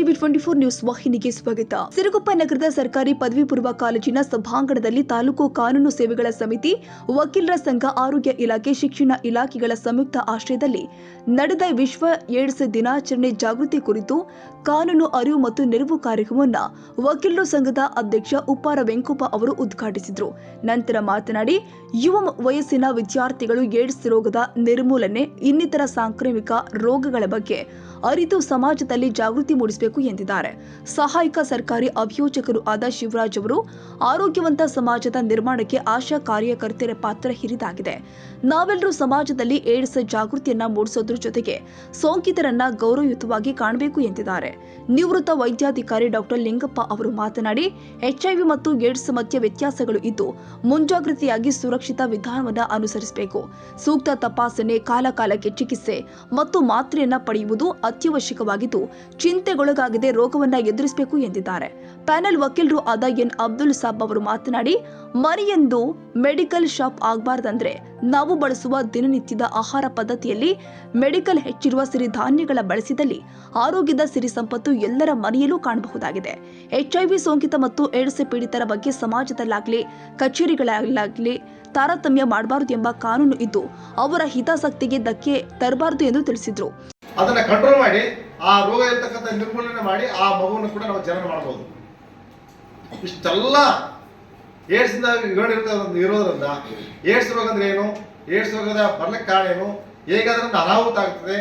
TV twenty four news ವಾಹಿನಿಗೆ ಸ್ವಾಗತ. ಸಿರುಗುಪ್ಪ ನಗರದ ಸರ್ಕಾರಿ ಪದವಿ ಪೂರ್ವ ಕಾಲೇಜಿನ ಸಭಾಂಗಣದಲ್ಲಿ ತಾಲೂಕು ಕಾನೂನು ಸೇವೆಗಳ ಸಮಿತಿ, ವಕೀಲರ ಸಂಘ, ಆರೋಗ್ಯ ಇಲಾಖೆ, ಶಿಕ್ಷಣ ಇಲಾಖೆಗಳ ಸಂಯುಕ್ತ ಆಶ್ರಯದಲ್ಲಿ ನಡೆದ ವಿಶ್ವ ಏಡ್ಸ್ ದಿನಾಚರಣೆ ಜಾಗೃತಿ ಕುರಿತು ಕಾನೂನು ಅರಿವು ಮತ್ತು ನೆರವು ಕಾರ್ಯಕ್ರಮವನ್ನು ವಕೀಲರು ಸಂಘದ ಅಧ್ಯಕ್ಷ ಉಪ್ಪಾರ ವೆಂಕಪ್ಪ ಅವರು ಉದ್ಘಾಟಿಸಿದರು. ನಂತರ ಮಾತನಾಡಿ, ಯುವ ವಯಸ್ಸಿನ ವಿದ್ಯಾರ್ಥಿಗಳು ಏಡ್ಸ್ ರೋಗದ ನಿರ್ಮೂಲನೆ, ಇನ್ನಿತರ ಸಾಂಕ್ರಾಮಿಕ ರೋಗಗಳ ಬಗ್ಗೆ ಅರಿತು ಸಮಾಜದಲ್ಲಿ ಜಾಗೃತಿ ಮೂಡಿಸಬೇಕು ಎಂದಿದ್ದಾರೆ. ಸಹಾಯಕ ಸರ್ಕಾರಿ ಅಭಿಯೋಜಕರು ಆದ ಶಿವರಾಜ್ ಅವರು, ಆರೋಗ್ಯವಂತ ಸಮಾಜದ ನಿರ್ಮಾಣಕ್ಕೆ ಆಶಾ ಕಾರ್ಯಕರ್ತರ ಪಾತ್ರ ಹಿರಿದಾಗಿದೆ. ನಾವೆಲ್ಲರೂ ಸಮಾಜದಲ್ಲಿ ಏಡ್ಸ್ ಜಾಗೃತಿಯನ್ನ ಮೂಡಿಸೋದ್ರ ಜೊತೆಗೆ ಸೋಂಕಿತರನ್ನ ಗೌರವಯುತವಾಗಿ ಕಾಣಬೇಕು ಎಂದಿದ್ದಾರೆ. ನಿವೃತ್ತ ವೈದ್ಯಾಧಿಕಾರಿ ಡಾಕ್ಟರ್ ಲಿಂಗಪ್ಪ ಅವರು ಮಾತನಾಡಿ, ಎಚ್ಐವಿ ಮತ್ತು ಏಡ್ಸ್ ಮಧ್ಯೆ ವ್ಯತ್ಯಾಸಗಳು ಇದ್ದು, ಮುಂಜಾಗ್ರತೆಯಾಗಿ ಸುರಕ್ಷಿತ ವಿಧಾನವನ್ನು ಅನುಸರಿಸಬೇಕು. ಸೂಕ್ತ ತಪಾಸಣೆ, ಕಾಲಕಾಲಕ್ಕೆ ಚಿಕಿತ್ಸೆ ಮತ್ತು ಮಾತ್ರೆಯನ್ನು ಪಡೆಯುವುದು ಅತ್ಯವಶ್ಯಕವಾಗಿದ್ದು, ಚಿಂತೆಗೊಳಗಾಗದೆ ರೋಗವನ್ನು ಎದುರಿಸಬೇಕು ಎಂದಿದ್ದಾರೆ. ಪ್ಯಾನೆಲ್ ವಕೀಲರು ಆದ ಎನ್ ಅಬ್ದುಲ್ ಸಾಬ್ ಅವರು ಮಾತನಾಡಿ ಮನೆಯೊಂದು ಮೆಡಿಕಲ್ ಶಾಪ್ ಆಗಬಾರ್ದಂದ್ರೆ ನಾವು ಬಳಸುವ ದಿನನಿತ್ಯದ ಆಹಾರ ಪದ್ಧತಿಯಲ್ಲಿ ಮೆಡಿಕಲ್ ಹೆಚ್ಚಿರುವ ಸಿರಿಧಾನ್ಯಗಳ ಬಳಸಿದಲ್ಲಿ ಆರೋಗ್ಯದ ಸಿರಿ ಸಂಪತ್ತು ಎಲ್ಲರ ಮನೆಯಲ್ಲೂ ಕಾಣಬಹುದಾಗಿದೆ. ಎಚ್ಐವಿ ಸೋಂಕಿತ ಮತ್ತು ಏಡ್ಸ್ ಪೀಡಿತರ ಬಗ್ಗೆ ಸಮಾಜದಲ್ಲಾಗಲಿ, ಕಚೇರಿಗಳಲ್ಲಾಗಲಿ ತಾರತಮ್ಯ ಮಾಡಬಾರದು ಎಂಬ ಕಾನೂನು ಇದ್ದು, ಅವರ ಹಿತಾಸಕ್ತಿಗೆ ಧಕ್ಕೆ ತರಬಾರದು ಎಂದು ತಿಳಿಸಿದರು. ಅದನ್ನು ಕಂಟ್ರೋಲ್ ಮಾಡಿ, ಆ ರೋಗ ಇರತಕ್ಕಂಥ ನಿರ್ಮೂಲನೆ ಮಾಡಿ, ಆ ಮಗುವನ್ನು ಕೂಡ ನಾವು ಜನನ ಮಾಡ್ಬೋದು. ಇಷ್ಟೆಲ್ಲ ಏಡ್ಸ್ ಇಂದ ವಿವರಣೆ ಇರೋದ್ರಿಂದ ಏಡ್ಸ್ ರೋಗ ಏನು? ಏಡ್ಸ್ ರೋಗದ ಬರ್ಲಿಕ್ಕೆ ಕಾರಣ ಏನು? ಹೇಗೆ ಒಂದು ಅನಾಹುತ ಆಗ್ತದೆ.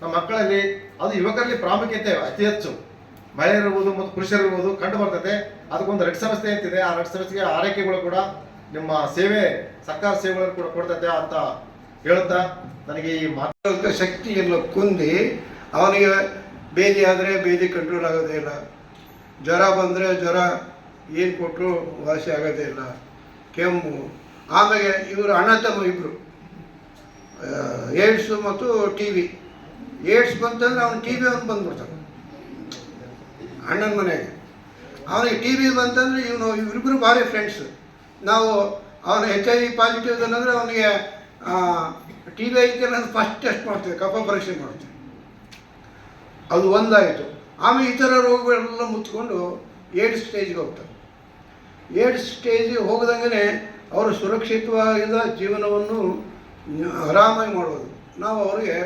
ನಮ್ಮ ಮಕ್ಕಳಲ್ಲಿ ಅದು ಯುವಕರಲ್ಲಿ ಪ್ರಾಮುಖ್ಯತೆ ಅತಿ ಹೆಚ್ಚು. ಮಹಿಳೆಯರಿರ್ಬೋದು ಮತ್ತು ಪುರುಷರಿರ್ಬೋದು ಕಂಡು ಬರ್ತದೆ. ಅದಕ್ಕೊಂದು ರೆಡ್ ಸಂಸ್ಥೆ ಅಂತಿದೆ. ಆ ರೆಡ್ ಸಂಸ್ಥೆಗೆ ಆರೈಕೆಗಳು ಕೂಡ ನಿಮ್ಮ ಸೇವೆ, ಸರ್ಕಾರ ಸೇವೆಗಳನ್ನು ಕೂಡ ಕೊಡ್ತದೆ ಅಂತ ಹೇಳುತ್ತಾ ನನಗೆ ಈ ಮಾತು. ಶಕ್ತಿ ಶಕ್ತಿಯನ್ನು ಕುಂದಿ ಅವನಿಗೆ ಬೇದಿ ಆದರೆ ಬೇದಿ ಕಂಟ್ರೋಲ್ ಆಗೋದೇ ಇಲ್ಲ. ಜ್ವರ ಬಂದರೆ ಜ್ವರ ಏನು ಕೊಟ್ಟರು ವಾಸಿ ಆಗೋದೇ ಇಲ್ಲ. ಕೆಮ್ಮು, ಆಮೇಲೆ ಇವರು ಅಣ್ಣ ತಮ್ಮ ಇಬ್ಬರು ಏಡ್ಸು ಮತ್ತು ಟಿ ವಿ ಏಡ್ಸ್ ಬಂತಂದ್ರೆ ಅವ್ನು ಟಿ ವಿ ಅವ್ನು ಬಂದ್ಬಿಡ್ತಾನೆ. ಅಣ್ಣನ ಮನೆಗೆ. ಅವನಿಗೆ ಟಿ ವಿ ಬಂತಂದ್ರೆ ಇವನು ಇವರಿಬ್ಬರು ಭಾರಿ ಫ್ರೆಂಡ್ಸ್ ನಾವು ಅವನು ಎಚ್ ಐ ವಿ ಪಾಸಿಟಿವ್ ಅನ್ನೋದ್ರೆ ಅವನಿಗೆ ಟಿ ವಿ ಐತೆ ಅನ್ನೋದು ಫಸ್ಟ್ ಟೆಸ್ಟ್ ಮಾಡ್ತೀವಿ, ಕಫ ಪರೀಕ್ಷೆ ಮಾಡ್ತೀವಿ. ಅದು ಒಂದಾಯಿತು. ಆಮೇಲೆ ಇತರ ರೋಗಗಳೆಲ್ಲ ಮುತ್ಕೊಂಡು ಏಡ್ಸ್ ಸ್ಟೇಜ್ಗೆ ಹೋಗ್ತಾರೆ. ಏಡ್ಸ್ ಸ್ಟೇಜಿಗೆ ಹೋಗದಂಗೆ ಅವರು ಸುರಕ್ಷಿತವಾಗಿದ್ದ ಜೀವನವನ್ನು ಆರಾಮಾಗಿ ಮಾಡೋದು ನಾವು ಅವರಿಗೆ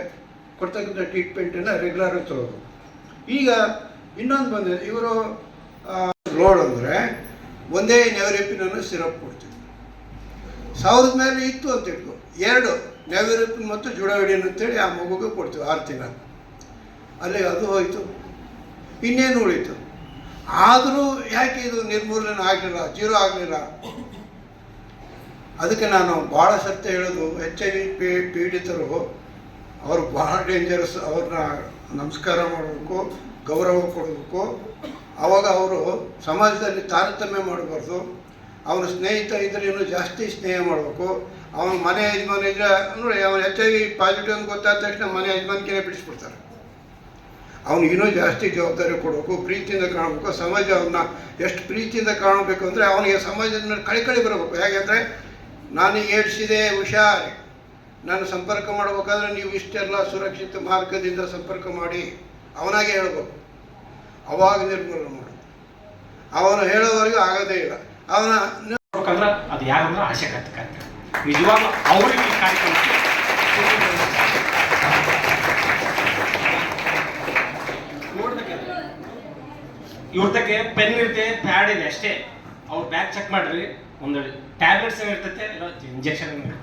ಕೊಡ್ತಕ್ಕಂಥ ಟ್ರೀಟ್ಮೆಂಟನ್ನು ರೆಗ್ಯುಲರ್ ತರೋದು. ಈಗ ಇನ್ನೊಂದು ಬಂದಿದೆ. ಇವರು ಲೋಡ್ ಅಂದರೆ ಒಂದೇ ನೆವರಿಪಿನನ್ನು ಸಿರಪ್ ಕೊಡ್ತೀವಿ ಸಾವಿರದ ಮೇಲೆ ಇತ್ತು ಅಂತ ಇಟ್ಕೊ. ಎರಡು ನೆವರೆಪಿನ್ ಮತ್ತು ಜುಡಾವಿಡಿನ್ ಅಂತೇಳಿ ಆ ಮಗುಗೆ ಕೊಡ್ತೀವಿ ಆರು ತಿಂಗಳು. ಅಲ್ಲಿ ಅದು ಹೋಯಿತು. ಇನ್ನೇನು ಉಳೀತು? ಆದರೂ ಯಾಕೆ ಇದು ನಿರ್ಮೂಲನೆ ಆಗಲಿಲ್ಲ, ಜೀರೋ ಆಗಲಿಲ್ಲ? ಅದಕ್ಕೆ ನಾನು ಭಾಳ ಸತ್ಯ ಹೇಳೋದು, ಎಚ್ ಐ ವಿ ಪೀಡಿತರು ಅವರು ಭಾಳ ಡೇಂಜರಸ್ ಅವ್ರನ್ನ ನಮಸ್ಕಾರ ಮಾಡಬೇಕು, ಗೌರವ ಕೊಡಬೇಕು. ಆವಾಗ ಅವರು ಸಮಾಜದಲ್ಲಿ ತಾರತಮ್ಯ ಮಾಡಬಾರ್ದು. ಅವನ ಸ್ನೇಹಿತ ಇದ್ರೆ ಇನ್ನೂ ಜಾಸ್ತಿ ಸ್ನೇಹ ಮಾಡಬೇಕು. ಅವನ ಮನೆ ಯಜಮಾನ ಇದ್ರೆ ನೋಡಿ ಅವನು ಎಚ್ ಐ ವಿ ಪಾಸಿಟಿವ್ ಅಂತ ಗೊತ್ತಾದ ತಕ್ಷಣ ಮನೆ ಯಜಮಾನಿಕೆನೇ ಬಿಡಿಸ್ಬಿಡ್ತಾರೆ. ಅವನಿಗೆ ಇನ್ನೂ ಜಾಸ್ತಿ ಜವಾಬ್ದಾರಿ ಕೊಡಬೇಕು. ಪ್ರೀತಿಯಿಂದ ಕಾಣಬೇಕು. ಸಮಾಜ ಅವನ್ನ ಎಷ್ಟು ಪ್ರೀತಿಯಿಂದ ಕಾಣಬೇಕು ಅಂದರೆ ಅವನಿಗೆ ಸಮಾಜದ ಕಳಿ ಬರಬೇಕು. ಹೇಗೆಂದರೆ ನಾನು ಏಡ್ಸಿದೆ ಹುಷಾರ್. ನಾನು ಸಂಪರ್ಕ ಮಾಡಬೇಕಾದ್ರೆ ನೀವು ಇಷ್ಟೆಲ್ಲ ಸುರಕ್ಷಿತ ಮಾರ್ಗದಿಂದ ಸಂಪರ್ಕ ಮಾಡಿ ಅವನಾಗೆ ಹೇಳ್ಬೇಕು. ಅವಾಗ ನಿರ್ಮೂಲನೆ ಮಾಡು ಅವನು ಹೇಳೋವರೆಗೂ ಆಗೋದೇ ಇಲ್ಲ. ಅವನ ಅದು ಯಾರಂದ್ರೆ ಕಾರ್ಯಕರ್ತ ನಿಜವಾಗ್ಲೂ ಅವರಿಗೆ ಕಾರ್ಯಕ್ರಮ ಇವ್ರದಕ್ಕೆ ಪೆನ್ ಇರುತ್ತೆ ಪ್ಯಾಡ್ ಇದೆ ಅಷ್ಟೇ. ಅವ್ರ ಬ್ಯಾಗ್ ಚೆಕ್ ಮಾಡ್ರಿ, ಒಂದು ಟ್ಯಾಬ್ಲೆಟ್ಸ್ ಏನಿರ್ತೈತೆ ಇಲ್ಲ ಇಂಜೆಕ್ಷನ್ ಇರ್ತೈತೆ.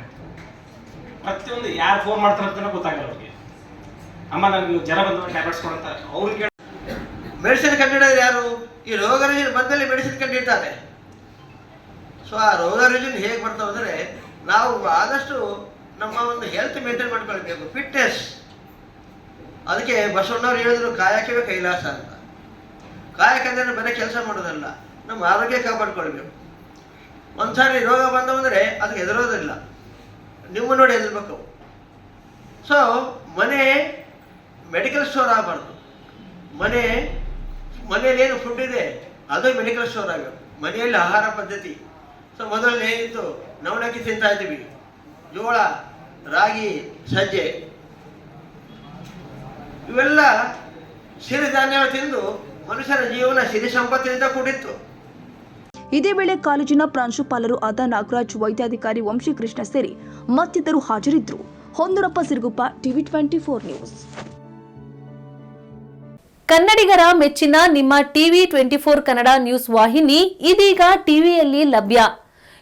ಪ್ರತಿಯೊಂದು ಯಾರು ಫೋನ್ ಮಾಡ್ತಾರೆ ಗೊತ್ತಾಗಲ್ಲ ಅವ್ರಿಗೆ. ಅಮ್ಮ, ನನಗೆ ಜ್ವರ ಬಂದ ಟ್ಯಾಬ್ಲೆಟ್ಸ್ ಕೊಡಂತ ಅವ್ರಿಗೆ ಮೆಡಿಸಿನ್ ಕಂಡಿಡಿದ್ರೆ ಯಾರು? ಈ ರೋಗ ರುಜಿನ ಬಂದಲ್ಲಿ ಮೆಡಿಸಿನ್ ಕಂಡಿಡ್ತಾರೆ. ಸೊ ಆ ರೋಗ ರುಜಿನ ಹೇಗೆ ಬರ್ತಾವೆ ಅಂದರೆ, ನಾವು ಆದಷ್ಟು ನಮ್ಮ ಒಂದು ಹೆಲ್ತ್ ಮೇಂಟೈನ್ ಮಾಡ್ಕೊಳ್ಬೇಕು ಫಿಟ್ನೆಸ್ ಅದಕ್ಕೆ ಬಸವಣ್ಣವ್ರು ಹೇಳಿದ್ರು ಕಾಯಕವೇ ಕೈಲಾಸ ಅಂತ. ಕಾಯಕ ಅಂದ್ರೆ ಬರೀ ಕೆಲಸ ಮಾಡೋದಲ್ಲ, ನಮ್ಮ ಆರೋಗ್ಯ ಕಾಪಾಡ್ಕೊಳ್ಬೇಕು ಒಂದ್ಸಾರಿ ರೋಗ ಬಂದವಂದರೆ ಅದಕ್ಕೆ ಹೆದರೋದಿಲ್ಲ. ನಿಮ್ಮ ನೋಡಿ ಹೆದರ್ಬೇಕು. ಸೊ ಮನೆ ಮೆಡಿಕಲ್ ಸ್ಟೋರ್ ಆಗಬಾರ್ದು. ಮನೆ, ಮನೆಯಲ್ಲಿ ಏನು ಫುಡ್ ಇದೆ, ಅದು ಮೆಡಿಕಲ್ ಸ್ಟೋರ್ ಆಗಬೇಕು. ಮನೆಯಲ್ಲಿ ಆಹಾರ ಪದ್ಧತಿ. ಸೊ ಮೊದಲು ಏನಿತ್ತು ನವಣಕ್ಕಿ ತಿಂತಾ ಇದ್ದೀವಿ. ಜೋಳ, ರಾಗಿ, ಸಜ್ಜೆ. ಇವೆಲ್ಲ ಸಿರಿಧಾನ್ಯ ತಿಂದು ಮನುಷ್ಯನ ಜೀವನ ಸಿರಿ ಸಂಪತ್ತಿನಿಂದ ಕೂಡಿತ್ತು. ಇದೇ ವೇಳೆ ಕಾಲೇಜಿನ ಪ್ರಾಂಶುಪಾಲರು ಆದ ನಾಗರಾಜ್ ವೈದ್ಯಾಧಿಕಾರಿ ವಂಶೀಕೃಷ್ಣ ಸೇರಿ ಮತ್ತಿತರು ಹಾಜರಿದ್ದರು. ಹೊಂದೂರಪ್ಪ Siruguppa TV twenty four news. ಕನ್ನಡಿಗರ ಮೆಚ್ಚಿನ ನಿಮ್ಮ TV twenty four Kannada news ವಾಹಿನಿ ಇದೀಗ ಟಿವಿಯಲ್ಲಿ ಲಭ್ಯ.